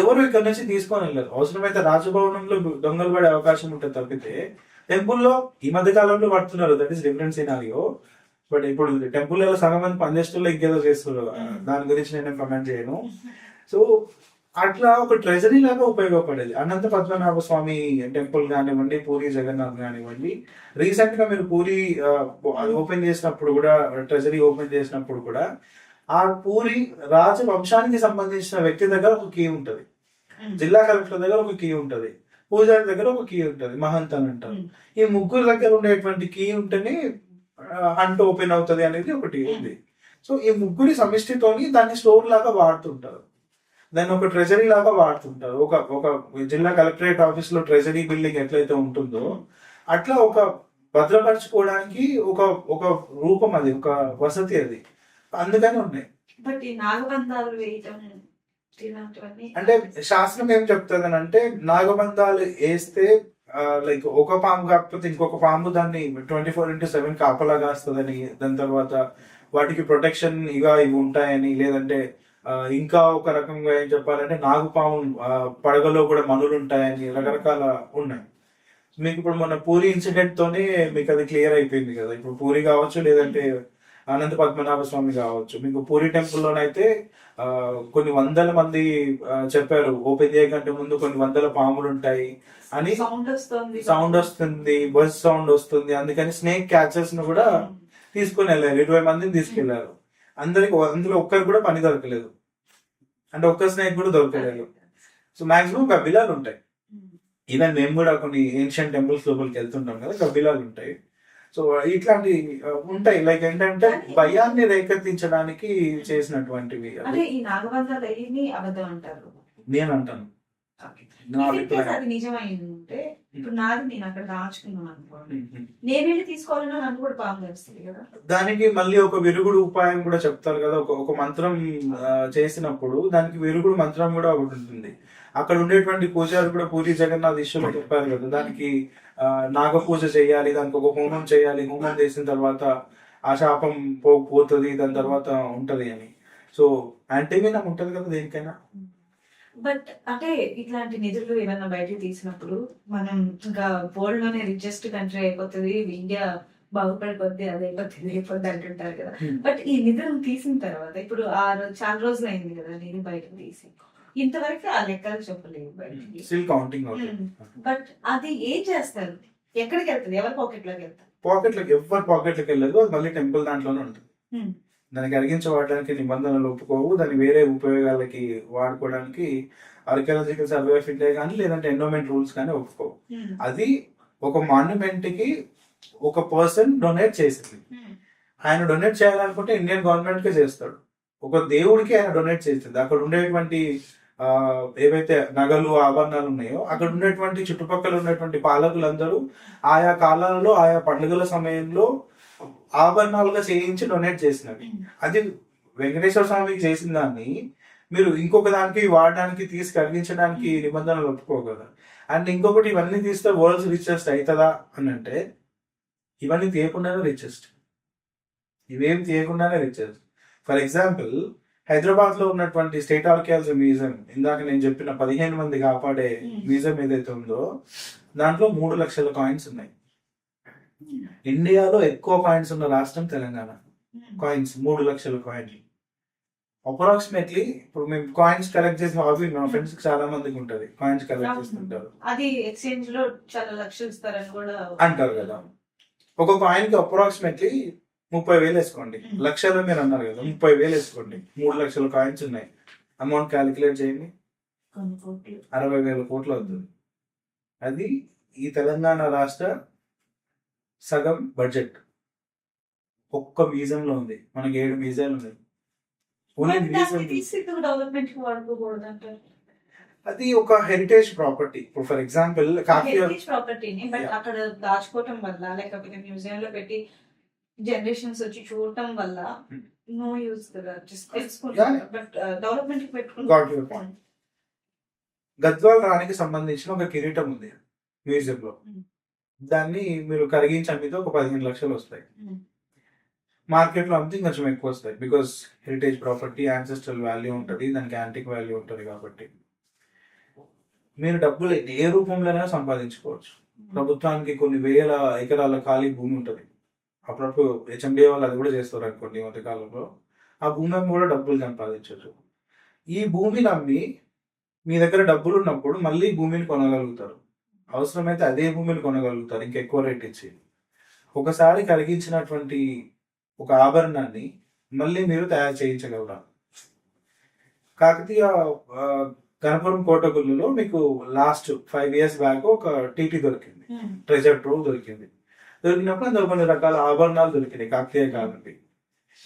ఎవరు ఇక్కడ నుంచి తీసుకొని వెళ్ళారు. అవసరమైతే రాజభవనంలో దొంగలు పడే అవకాశం ఉంటుంది తప్పితే టెంపుల్లో ఈ మధ్య కాలంలో పడుతున్నారు. That is different scenario but ఇప్పుడు టెంపుల్లో సగం మంది పనిచేస్తుల్లో ఇంకేదో చేస్తున్నారు. దాని గురించి నేను కమెంట్ చేయను. సో అట్లా ఒక ట్రెజరీ లాగా ఉపయోగపడేది. అనంత పద్మనాభ స్వామి టెంపుల్ కానివ్వండి పూరి జగన్నాథ్ కానివ్వండి రీసెంట్గా మీరు పూరి అది ఓపెన్ చేసినప్పుడు కూడా ట్రెజరీ ఓపెన్ చేసినప్పుడు కూడా ఆ పూరి రాజవంశానికి సంబంధించిన వ్యక్తి దగ్గర ఒక కీ ఉంటది. జిల్లా కలెక్టర్ దగ్గర ఒక కీ ఉంటది. పూజారి దగ్గర ఒక కీ ఉంటది. మహంత్ అని అంటారు. ఈ ముగ్గురు దగ్గర ఉండేటువంటి కీ ఉంటేనే హంట్ ఓపెన్ అవుతది అనేది ఒకటి ఉంది. సో ఈ ముగ్గురి సమిష్టితోని దాన్ని స్టోర్ లాగా వాడుతుంటారు. దాన్ని ఒక ట్రెజరీ లాగా వాడుతుంటారు. ఒక ఒక జిల్లా కలెక్టరేట్ ఆఫీస్లో ట్రెజరీ బిల్డింగ్ ఎట్లయితే ఉంటుందో అట్లా ఒక భద్రపరచుకోవడానికి ఒక ఒక రూపం అది ఒక వసతి అది. అందుకని ఉన్నాయి. బట్ ఈ నాగబంధాలు వేయటం ఇలాంటివన్నీ అంటే శాస్త్రం ఏం చెప్తుంది అని అంటే నాగబంధాలు వేస్తే లైక్ ఒక పాము కాకపోతే ఇంకొక పాము దాన్ని ట్వంటీ ఫోర్ ఇంటూ సెవెన్ కాపలా కాస్తుందని దాని తర్వాత వాటికి ప్రొటెక్షన్ ఇక ఇవి ఉంటాయని లేదంటే ఇంకా ఒక రకంగా ఏం చెప్పాలంటే నాగుపాము పడగలో కూడా మనులు ఉంటాయని రకరకాల ఉన్నాయి. మీకు ఇప్పుడు మన పూరి ఇన్సిడెంట్ తోనే మీకు అది క్లియర్ అయిపోయింది కదా. ఇప్పుడు పూరి కావచ్చు లేదంటే అనంత పద్మనాభ స్వామి కావచ్చు. మీకు పూరి టెంపుల్లోనైతే ఆ, కొన్ని వందల మంది చెప్పారు. ఓపెన్ చేయకంటే ముందు కొన్ని వందల పాములు ఉంటాయి అని సౌండ్ వస్తుంది. సౌండ్ వస్తుంది బస్ సౌండ్ వస్తుంది. అందుకని స్నేక్ క్యాచర్స్ను కూడా తీసుకుని వెళ్ళారు. ఇరవై మందిని తీసుకెళ్ళారు అందరికి అందులో ఒక్కరు కూడా పని దొరకలేదు. అంటే ఒక్క స్నేక్ కూడా దొరకలేదు. సో మాక్సిమం కబిలాలు ఉంటాయి ఈవెన్ మేము కూడా కొన్ని ఏన్షియన్ టెంపుల్స్ లోపలికి వెళ్తుంటాం కదా కబిలాలు ఉంటాయి సో ఇట్లాంటి ఉంటాయి. లైక్ ఏంటంటే భయాన్ని రేకెత్తించడానికి చేసినటువంటివి అంటే ఈ అబద్ధం అంటారు. నేను అంటాను అది నిజమైంది ఉంటే ఇప్పుడు నాది నేను అక్కడ దాచుకున్నాను అనుకోండి. నేను వెళ్ళి తీసుకోవాలన్నా నన్ను కూడా పాము తెలుస్తుంది కదా. దానికి మళ్ళీ ఒక విరుగుడు ఉపాయం కూడా చెప్తారు కదా. ఒక ఒక మంత్రం చేసినప్పుడు దానికి విరుగుడు మంత్రం కూడా ఒకటి ఉంటుంది. అక్కడ ఉండేటువంటి పూజారు కూడా పూరి జగన్నాథ్ ఈశ్వరుడు చెప్పారు కదా దానికి ఆ, నాగ పూజ చేయాలి దానికి ఒక హోమం చేయాలి హోమం చేసిన తర్వాత ఆ శాపం పో పోతుంది దాని తర్వాత ఉంటది అని. సో యాంటీమినం ఉంటది కదా దేనికైనా? బట్ అంటే ఇట్లాంటి నిధులు ఏమైనా బయటకు తీసినప్పుడు మనం ఇంకా వరల్డ్లోనే రిచెస్ట్ కంట్రీ అయిపోతుంది ఇండియా బాగుపడిపోద్ది అది అయిపోతుంది అయిపోద్ది అంటుంటారు కదా. బట్ ఈ నిధులను తీసిన తర్వాత ఇప్పుడు ఆ రోజు చాలా రోజులు అయింది కదా నిధి బయటకు తీసి. ఇంతవరకు ఆ లెక్కలు చెప్పలేదు స్టిల్ కౌంటింగ్ అవుతుంది. బట్ అది ఏం చేస్తారు? ఎక్కడికి వెళ్తుంది ఎవరి పాకెట్లోకి వెళ్తారు? పాకెట్లకు ఎవరి పాకెట్లకు వెళ్ళదు. అది మళ్ళీ టెంపుల్ దాంట్లోనే ఉంటుంది. Hmm. దానికి అరిగించి వాడడానికి నిబంధనలు ఒప్పుకోవు. దాన్ని వేరే ఉపయోగాలకి వాడుకోవడానికి ఆర్కియాలజికల్ సర్వే ఆఫ్ ఇండియా కానీ లేదంటే ఎండోమెంట్ రూల్స్ కానీ ఒప్పుకోవు. అది ఒక మాన్యుమెంట్కి ఒక పర్సన్ డొనేట్ చేసింది. ఆయన డొనేట్ చేయాలనుకుంటే ఇండియన్ గవర్నమెంట్ కే చేస్తాడు. ఒక దేవుడికి ఆయన డొనేట్ చేస్తుంది అక్కడ ఉండేటువంటి ఏవైతే నగలు ఆభరణాలు ఉన్నాయో అక్కడ ఉన్నటువంటి చుట్టుపక్కల ఉన్నటువంటి పాలకులందరూ ఆయా కాలాలలో ఆయా పండుగల సమయంలో ఆభరణాలుగా చేయించి డొనేట్ చేసినవి. అది వెంకటేశ్వర స్వామికి చేసిన దాన్ని మీరు ఇంకొక దానికి వాడడానికి తీసి కలిగించడానికి నిబంధనలు ఒప్పుకోగలరు. అండ్ ఇంకొకటి ఇవన్నీ తీస్తే వరల్డ్స్ రిచెస్ట్ అవుతుందా అని అంటే ఇవన్నీ తీయకుండానే రిచెస్ట్ ఇవేం తీయకుండానే రిచెస్ట్ ఫర్ ఎగ్జాంపుల్ హైదరాబాద్లో ఉన్నటువంటి స్టేట్ ఆర్కియాలజీ మ్యూజియం ఇందాక నేను చెప్పిన పదిహేను మంది కాపాడే Hmm. మ్యూజియం ఏదైతే ఉందో దాంట్లో మూడు లక్షల కాయిన్స్ ఉన్నాయి. ఇండియాలో ఎక్కువ కాయిన్స్ ఉన్న రాష్ట్రం తెలంగాణ. కాయిన్స్ మూడు లక్షల కాయిన్లు. అప్రాక్సిమేట్లీ ఇప్పుడు మేము కాయిన్స్ కలెక్ట్ చేసే హాబీ మా ఫ్రెండ్స్ చాలా మందికి ఉంటది. కాయిన్స్ కలెక్ట్ చేస్తుంటారు. అది ఎక్స్చేంజ్లో చాలా లక్షలు ఇస్తారని కూడా అంటారు కదా. ఒక కాయిన్కి అప్రాక్సిమేట్లీ ముప్పై వేలు వేసుకోండి. లక్షలు మీరు అన్నారు కదా ముప్పై వేలు వేసుకోండి. మూడు లక్షల కాయిన్స్ ఉన్నాయి. అమౌంట్ క్యాలిక్యులేట్ చేయండి. అరవై వేల కోట్లు అవుతుంది. అది ఈ తెలంగాణ రాష్ట్ర సగం బడ్జెట్. ఒక్క మ్యూజియం లో ఉంది. మనకి ఏడు మ్యూజియాలు ఉన్నాయి. అది ఒక హెరిటేజ్ ప్రాపర్టీ ఇప్పుడు ఫర్ ఎగ్జాంపుల్ కాఫీ హెరిటేజ్ ప్రాపర్టీని బట్ Yeah. అక్కడ దాచుకోవటం వల్ల లేకపోతే మ్యూజియం లో పెట్టి జనరేషన్స్ వచ్చి చూడటం వల్ల Hmm. నో యూస్ కదా. Just Yeah. తెలుసుకుంటారు బట్ డెవలప్మెంట్ పెట్టుకుంటారు point. గద్వాల్ రాణికి సంబంధించిన ఒక కిరీటం ఉంది మ్యూజియం లో Hmm. దాన్ని మీరు కరిగించి అమ్మితే ఒక పదిహేను లక్షలు వస్తాయి. Hmm. మార్కెట్లో అమ్మితే కొంచెం ఎక్కువ వస్తాయి. Because heritage property ancestral value ఉంటుంది దానికి యాంటిక్ వాల్యూ ఉంటుంది కాబట్టి. మీరు డబ్బులు ఏ రూపంలోనైనా సంపాదించుకోవచ్చు. ప్రభుత్వానికి కొన్ని వేల ఎకరాల ఖాళీ భూమి ఉంటుంది. అప్పుడప్పుడు హెచ్ఎండిఏ వాళ్ళు అది కూడా చేస్తారు అనుకోండి ఈ మధ్య కాలంలో ఆ భూమి అమ్మి కూడా డబ్బులు సంపాదించవచ్చు ఈ భూమిని అమ్మి మీ దగ్గర డబ్బులు ఉన్నప్పుడు మళ్ళీ భూమిని కొనగలుగుతారు. అవసరమైతే అదే భూమిని కొనగలుగుతారు ఇంకెక్కువ రేట్ ఇచ్చి. ఒకసారి కలిగించినటువంటి ఒక ఆభరణాన్ని మళ్ళీ మీరు తయారు చేయించగలరా? కాకతీయ గణపురం కోటగుళ్ళలో మీకు లాస్ట్ ఫైవ్ ఇయర్స్ బ్యాక్ ఒక టీటీ దొరికింది. ట్రెజర్ ట్రో దొరికింది. దొరికినప్పుడు అందులో కొన్ని రకాల ఆభరణాలు దొరికినాయి కాకతీయ కాలంకి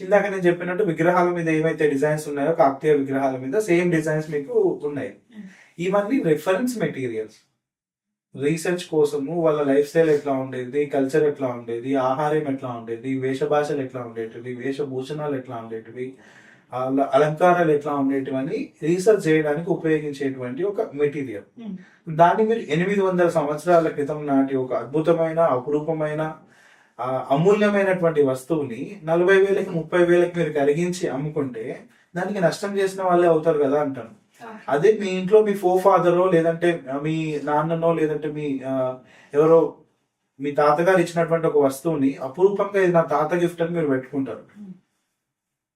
ఇందాక నేను చెప్పినట్టు విగ్రహాల మీద ఏవైతే డిజైన్స్ ఉన్నాయో కాకతీయ విగ్రహాల మీద సేమ్ డిజైన్స్ మీకు ఉన్నాయి. ఇవన్నీ రెఫరెన్స్ మెటీరియల్స్ రీసెర్చ్ కోసము వాళ్ళ లైఫ్ స్టైల్ ఎట్లా ఉండేది కల్చర్ ఎట్లా ఉండేది ఆహారం ఎట్లా ఉండేది వేష భాషలు ఎట్లా ఉండేటివి వేషభూషణాలు ఎట్లా ఉండేటివి అలంకారాలు ఎట్లా ఉండేటివి అని రీసెర్చ్ చేయడానికి ఉపయోగించేటువంటి ఒక మెటీరియల్. దాన్ని మీరు ఎనిమిది వందల సంవత్సరాల క్రితం నాటి ఒక అద్భుతమైన అపురూపమైన అమూల్యమైనటువంటి వస్తువుని నలభై వేలకి ముప్పై వేలకి మీరు కలిగించి అమ్ముకుంటే దానికి నష్టం చేసిన వాళ్ళే అవుతారు కదా అంటాను. అదే మీ ఇంట్లో మీ ఫో ఫాదరో లేదంటే మీ నాన్ననో లేదంటే మీ ఎవరో మీ తాతగారు ఇచ్చినటువంటి ఒక వస్తువుని అపురూపంగా ఇది నా తాత గిఫ్ట్ అని మీరు పెట్టుకుంటారు.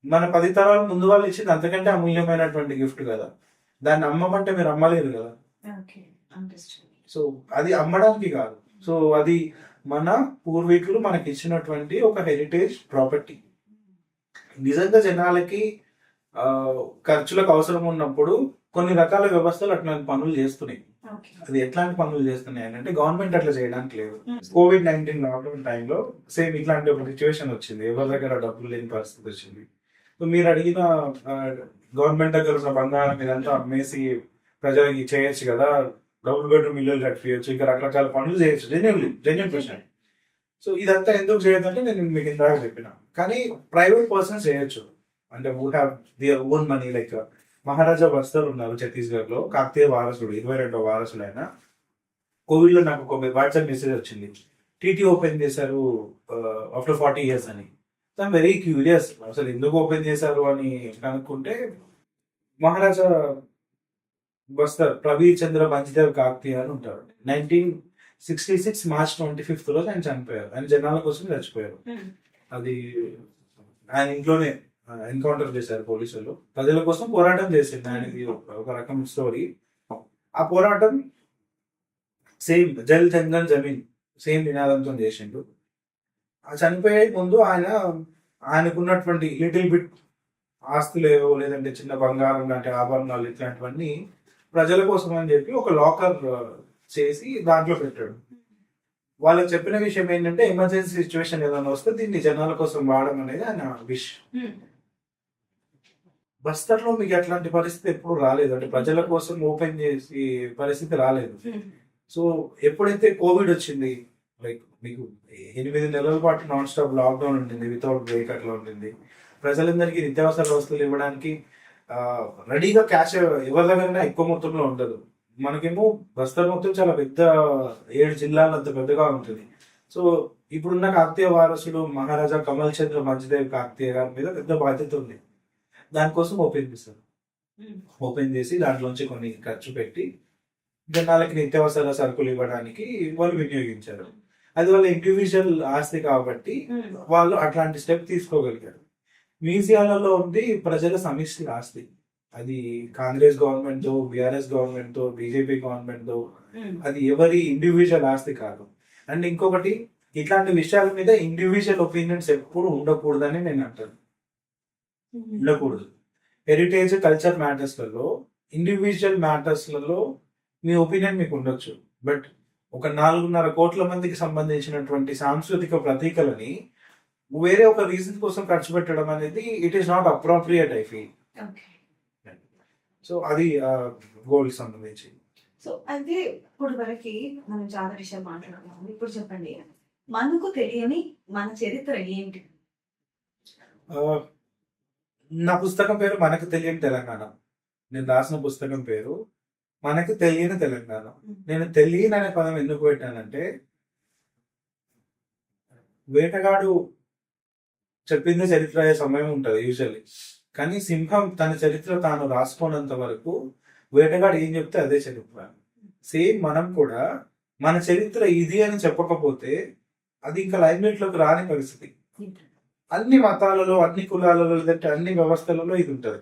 మన పది తరాల ముందు వాళ్ళు ఇచ్చింది అంతకంటే అమూల్యమైనటువంటి గిఫ్ట్ కదా. దాన్ని అమ్మమంటే మీరు అమ్మలేరు కదా. సో అది అమ్మడానికి కాదు. సో అది మన పూర్వీకులు మనకి ఇచ్చినటువంటి ఒక హెరిటేజ్ ప్రాపర్టీ నిజంగా జనాలకి ఆ, ఖర్చులకు అవసరం ఉన్నప్పుడు కొన్ని రకాల వ్యవస్థలు అట్లాంటి పనులు చేస్తున్నాయి. అది ఎట్లాంటి పనులు చేస్తున్నాయి అంటే గవర్నమెంట్ అట్లా చేయడానికి లేదు. కోవిడ్ నైన్టీన్ లాక్డౌన్ టైంలో సేమ్ ఇట్లాంటి ఒక సిచ్యువేషన్ వచ్చింది. ఎవరి దగ్గర డబ్బులు లేని పరిస్థితి వచ్చింది. మీరు అడిగిన గవర్నమెంట్ దగ్గర ఉన్న బంగారం ఇదంతా అమ్మేసి ప్రజలకి చేయొచ్చు కదా. డబుల్ బెడ్రూమ్ ఇల్లు కట్టియచ్చు ఇంకా రకరకాల పనులు చేయొచ్చు. జెన్యున్ జెన్యున్ క్వశ్చన్ సో ఇదంతా ఎందుకు చేయదంటే నేను మీకు ఇందాక చెప్పిన. కానీ ప్రైవేట్ పర్సన్స్ చేయొచ్చు. అంటే who have their own money like Maharaja Bastar ఉన్నారు ఛత్తీస్గఢ్లో కాకతీయ వారసుడు ఇరవై రెండో వారసుడు ఆయన. కోవిడ్లో నాకు ఒక వాట్సాప్ మెసేజ్ వచ్చింది. టీటీ ఓపెన్ చేశారు ఆఫ్టర్ ఫార్టీ ఇయర్స్ అని. ఐమ్ వెరీ క్యూరియస్ అసలు ఎందుకు ఓపెన్ చేశారు అని కనుక్కుంటే మహారాజా బస్తర్ ప్రవీర్ చంద్ర మంచిదేవ్ కాకతీయ అని ఉంటారు. Nineteen sixty six March twenty fifth రోజు ఆయన చనిపోయారు. ఆయన జనాల కోసం చచ్చిపోయారు. అది ఆయన ఇంట్లోనే ఎన్కౌంటర్ చేశారు పోలీసులు. ప్రజల కోసం పోరాటం చేసింది ఆయనది ఒక- రకం స్టోరీ ఆ పోరాటం సేమ్ జల్ జంగల్ జమీన్ సేమ్ నినాదంతో చేసిండు. చనిపోయే ముందు ఆయన ఆయనకున్నటువంటి లిటిల్ బిట్ ఆస్తులు ఏవో లేదంటే చిన్న బంగారం లాంటి ఆభరణాలు ఇట్లాంటివన్నీ ప్రజల కోసం అని చెప్పి ఒక లాకర్ చేసి దాంట్లో పెట్టాడు. వాళ్ళకి చెప్పిన విషయం ఏంటంటే ఎమర్జెన్సీ సిచ్యువేషన్ ఏదైనా వస్తే దీన్ని జనాల కోసం వాడడం అనేది ఆయన విష్. బస్తర్లో మీకు అట్లాంటి పరిస్థితి ఎప్పుడు రాలేదు. అంటే ప్రజల కోసం ఓపెన్ చేసి పరిస్థితి రాలేదు. సో ఎప్పుడైతే కోవిడ్ వచ్చింది లైక్ మీకు ఎనిమిది నెలల పాటు నాన్ స్టాప్ లాక్డౌన్ ఉంటుంది వితౌట్ బ్రేక్ అట్లా ఉంటుంది ప్రజలందరికీ నిత్యావసర వస్తువులు ఇవ్వడానికి రెడీగా క్యాష్ ఎవరి దగ్గరైనా ఎక్కువ మొత్తంలో ఉండదు. మనకేమో బస్తర్ మొత్తం చాలా పెద్ద ఏడు జిల్లాలు అంత పెద్దగా ఉంటుంది. సో ఇప్పుడున్న కాకతీయ వారసుడు మహారాజా కమల్ చంద్ర మంచిదేవ్ కాకతీయ గారి మీద పెద్ద బాధ్యత ఉంది. దానికోసం ఓపెన్ చేస్తారు ఓపెన్ చేసి దాంట్లోంచి కొన్ని ఖర్చు పెట్టి జనాలకి నిత్యావసర సరుకులు ఇవ్వడానికి వాళ్ళు వినియోగించారు. అది వాళ్ళ ఇండివిజువల్ ఆస్తి కాబట్టి వాళ్ళు అట్లాంటి స్టెప్ తీసుకోగలిగారు. మ్యూజియాలలో ఉంది ప్రజల సమిష్టి ఆస్తి. అది కాంగ్రెస్ గవర్నమెంట్తో బీఆర్ఎస్ గవర్నమెంట్తో బీజేపీ గవర్నమెంట్తో అది ఎవరి ఇండివిజువల్ ఆస్తి కాదు. అండ్ ఇంకొకటి ఇట్లాంటి విషయాల మీద ఇండివిజువల్ ఒపీనియన్స్ ఎప్పుడు ఉండకూడదని నేను అంటాను. ఉండకూడదు. హెరిటేజ్ కల్చర్ మ్యాటర్స్లలో ఇండివిజువల్ మ్యాటర్స్లలో మీ ఒపీనియన్ మీకు ఉండొచ్చు. బట్ ఒక నాలుగున్నర కోట్ల మందికి సంబంధించినటువంటి సాంస్కృతిక ప్రతీకలని వేరే ఒక రీజన్ కోసం ఖర్చు పెట్టడం అనేది it is not appropriate I feel so అది గోల్ సంబంధించి. సో అయితే ఇప్పుడు వరకు మనం చాలా విషయాలు మాట్లాడుకున్నాం ఇప్పుడు చెప్పండి మనకు తెలియని మన చరిత్ర ఏంటి? నా పుస్తకం పేరు మనకు తెలియని తెలంగాణ. నేను రాసిన పుస్తకం పేరు మనకు తెలియని తెలంగాణ. నేను తెలియని అనే పదం ఎందుకు పెట్టానంటే వేటగాడు చెప్పిందే చరిత్ర అయ్యే సమయం ఉంటుంది యూజువల్లీ కానీ సింహం తన చరిత్ర తాను రాసుకోనంత వరకు వేటగాడు ఏం చెప్తే అదే చరిత్ర. సేమ్ మనం కూడా మన చరిత్ర ఇది అని చెప్పకపోతే అది ఇంకా లోకి రాని పరిస్థితి. అన్ని మతాలలో అన్ని కులాలలో లేదంటే అన్ని వ్యవస్థలలో ఇది ఉంటది.